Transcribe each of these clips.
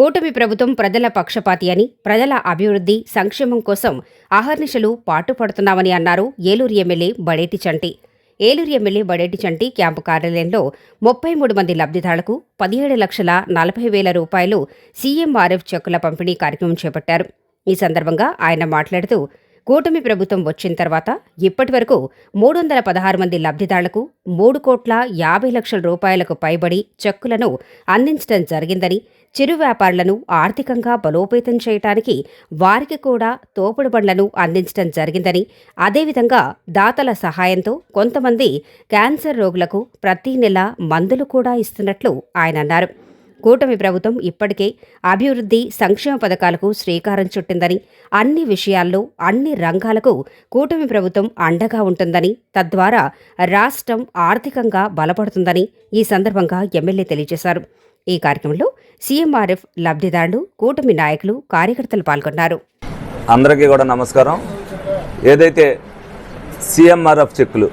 కూటమి ప్రభుత్వం ప్రజల పక్షపాతి అని ప్రజల అభివృద్ధి సంక్షేమం కోసం అహర్నిశలు పాటుపడుతున్నామని అన్నారు Eluru MLA Badeti Chanti. Eluru MLA Badeti Chanti camp కార్యాలయంలో ముప్పై మూడు మంది లబ్ధిదారులకు పదిహేడు లక్షల నలభై వేల రూపాయలు సీఎంఆర్ఎఫ్ చెక్కుల పంపిణీ కార్యక్రమం చేపట్టారు. ఈ సందర్భంగా ఆయన మాట్లాడుతూ కూటమి ప్రభుత్వం వచ్చిన తర్వాత ఇప్పటి వరకు మూడు వందల పదహారు మంది లబ్ధిదారులకు మూడు కోట్ల యాభై లక్షల రూపాయలకు పైబడి చెక్కులను అందించడం జరిగిందని చిరు వ్యాపారులను ఆర్థికంగా బలోపేతం చేయటానికి వారికి కూడా తోపుడు బండ్లను అందించడం జరిగిందని అదేవిధంగా దాతల సహాయంతో కొంతమంది క్యాన్సర్ రోగులకు ప్రతి నెల మందులు కూడా ఇస్తున్నట్లు ఆయన అన్నారు. కూటమి ప్రభుత్వం ఇప్పటికే అభివృద్ధి సంక్షేమ పథకాలకు శ్రీకారం చుట్టిందని అన్ని విషయాల్లో అన్ని రంగాలకు కూటమి ప్రభుత్వం అండగా ఉంటుందని తద్వారా రాష్ట్రం ఆర్థికంగా బలపడుతుందని ఈ సందర్భంగా ఎమ్మెల్యే తెలియజేశారు. ఈ కార్యక్రమంలో సీఎంఆర్ఎఫ్ లబ్ధిదారులు కూటమి నాయకులు కార్యకర్తలు పాల్గొన్నారు. అందరికీ కూడా నమస్కారం. ఏదైతే సీఎంఆర్ఎఫ్ చెక్కులు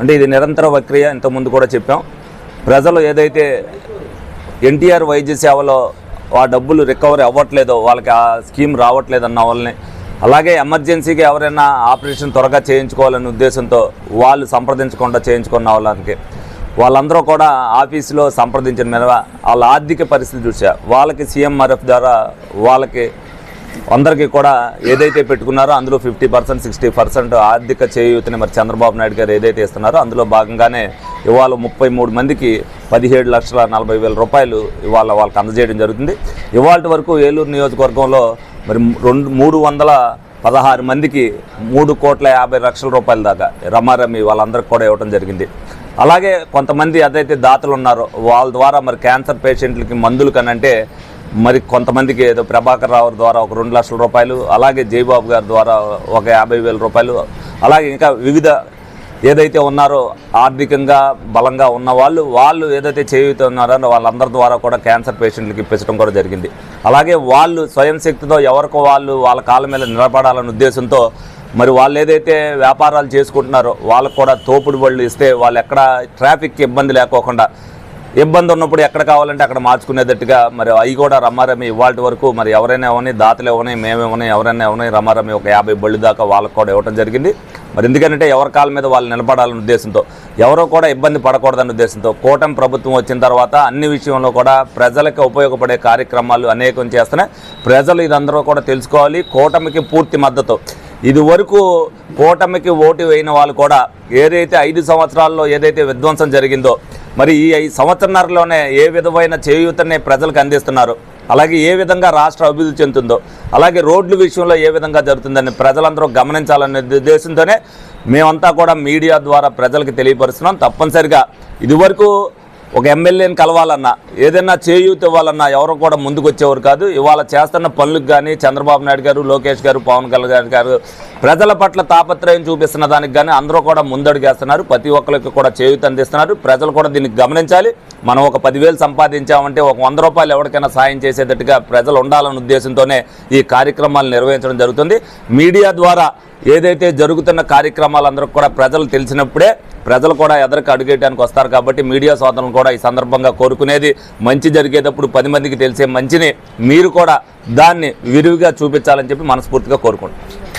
అంటే ఇది నిరంతర ప్రక్రియ ఇంతకుముందు కూడా చెప్పాం. ప్రజలు ఏదైతే ఎన్టీఆర్ వైద్య సేవలో ఆ డబ్బులు రికవరీ అవ్వట్లేదో వాళ్ళకి ఆ స్కీమ్ రావట్లేదన్న వాళ్ళని అలాగే ఎమర్జెన్సీగా ఎవరైనా ఆపరేషన్ త్వరగా చేయించుకోవాలనే ఉద్దేశంతో వాళ్ళు సంప్రదించకుండా చేయించుకున్న వాళ్ళకి వాళ్ళందరూ కూడా ఆఫీసులో సంప్రదించిన మీద వాళ్ళ ఆర్థిక పరిస్థితి చూసా. వాళ్ళకి సీఎంఆర్ఎఫ్ ద్వారా వాళ్ళకి అందరికీ కూడా ఏదైతే పెట్టుకున్నారో అందులో ఫిఫ్టీ పర్సెంట్ సిక్స్టీ పర్సెంట్ ఆర్థిక చేయూతని మరి చంద్రబాబు నాయుడు గారు ఏదైతే ఇస్తున్నారో అందులో భాగంగానే ఇవాళ ముప్పై మూడు మందికి పదిహేడు లక్షల నలభై వేల రూపాయలు ఇవాళ వాళ్ళకి అందజేయడం జరుగుతుంది. ఇవాళ వరకు ఏలూరు నియోజకవర్గంలో మరి రెండు మూడు వందల పదహారు మందికి మూడు కోట్ల యాభై లక్షల రూపాయల దాకా రమారమి వాళ్ళందరికీ కూడా ఇవ్వడం జరిగింది. అలాగే కొంతమంది ఏదైతే దాతలు ఉన్నారో వాళ్ళ ద్వారా మరి క్యాన్సర్ పేషెంట్లకి మందులు కనంటే మరి కొంతమందికి ఏదో ప్రభాకర్ రావు ద్వారా ఒక రెండు లక్షల రూపాయలు అలాగే జయబాబు గారి ద్వారా ఒక యాభై వేల రూపాయలు అలాగే ఇంకా వివిధ ఏదైతే ఉన్నారో ఆర్థికంగా బలంగా ఉన్న వాళ్ళు వాళ్ళు ఏదైతే చేయుతున్నారో వాళ్ళందరి ద్వారా కూడా క్యాన్సర్ పేషెంట్లకి ఇప్పించడం కూడా జరిగింది. అలాగే వాళ్ళు స్వయం శక్తితో ఎవరికో వాళ్ళు వాళ్ళ కాళ్ళ మీద నిలబడాలనే ఉద్దేశంతో మరి వాళ్ళు ఏదైతే వ్యాపారాలు చేసుకుంటున్నారో వాళ్ళకు కూడా తోపుడు బళ్ళు ఇస్తే వాళ్ళు ఎక్కడ ట్రాఫిక్ ఇబ్బంది లేకోకుండా ఇబ్బంది ఉన్నప్పుడు ఎక్కడ కావాలంటే అక్కడ మార్చుకునేటట్టుగా మరి అవి కూడా రమారమి ఇవాళ వరకు మరి ఎవరైనా ఇవ్వని దాతలు ఇవ్వని మేమేమని ఎవరైనా ఇవ్వని రమారమి ఒక యాభై బళ్ళు దాకా వాళ్ళకు కూడా ఇవ్వడం జరిగింది. మరి ఎందుకంటే ఎవరి కాళ్ళ మీద వాళ్ళు నిలబడాలనే ఉద్దేశంతో ఎవరో కూడా ఇబ్బంది పడకూడదనే ఉద్దేశంతో కూటమి ప్రభుత్వం వచ్చిన తర్వాత అన్ని విషయంలో కూడా ప్రజలకు ఉపయోగపడే కార్యక్రమాలు అనేకం చేస్తున్నాయి. ప్రజలు ఇదందరూ కూడా తెలుసుకోవాలి. కూటమికి పూర్తి మద్దతు. ఇదివరకు కూటమికి ఓటు వేయిన వాళ్ళు కూడా ఏదైతే ఐదు సంవత్సరాల్లో ఏదైతే విధ్వంసం జరిగిందో మరి ఈ ఐదు సంవత్సరాలలోనే ఏ విధమైన చేయూతని ప్రజలకు అందిస్తున్నారు? అలాగే ఏ విధంగా రాష్ట్ర అభివృద్ధి చెందుతుందో అలాగే రోడ్ల విషయంలో ఏ విధంగా జరుగుతుందని ప్రజలందరూ గమనించాలనే ఉద్దేశంతోనే మేమంతా కూడా మీడియా ద్వారా ప్రజలకు తెలియపరుస్తున్నాం. తప్పనిసరిగా ఇదివరకు ఒక ఎమ్మెల్యేని కలవాలన్నా ఏదైనా చేయూత ఇవ్వాలన్నా ఎవరు కూడా ముందుకు వచ్చేవారు కాదు. ఇవాళ చేస్తున్న పనులకు కానీ చంద్రబాబు నాయుడు గారు లోకేష్ గారు పవన్ కళ్యాణ్ గారు ప్రజల పట్ల తాపత్రయం చూపిస్తున్న దానికి కానీ అందరూ కూడా ముందడుగేస్తున్నారు. ప్రతి ఒక్కరికి కూడా చేయూత అందిస్తున్నారు. ప్రజలు కూడా దీన్ని గమనించాలి. మనం ఒక పదివేలు సంపాదించామంటే ఒక వంద రూపాయలు ఎవరికైనా సాయం చేసేటట్టుగా ప్రజలు ఉండాలనే ఉద్దేశంతోనే ఈ కార్యక్రమాలు నిర్వహించడం జరుగుతుంది. మీడియా ద్వారా ఏదైతే జరుగుతున్న కార్యక్రమాలందరూ కూడా ప్రజలు తెలిసినప్పుడే ప్రజలు కూడా ఎదరికి అడుగేయడానికి వస్తారు కాబట్టి మీడియా సోదరులు కూడా ఈ సందర్భంగా కోరుకునేది. మంచి జరిగేటప్పుడు పది మందికి తెలిసే మంచిని మీరు కూడా దాన్ని విరివిగా చూపించాలని చెప్పి మనస్ఫూర్తిగా కోరుకుంటున్నాం.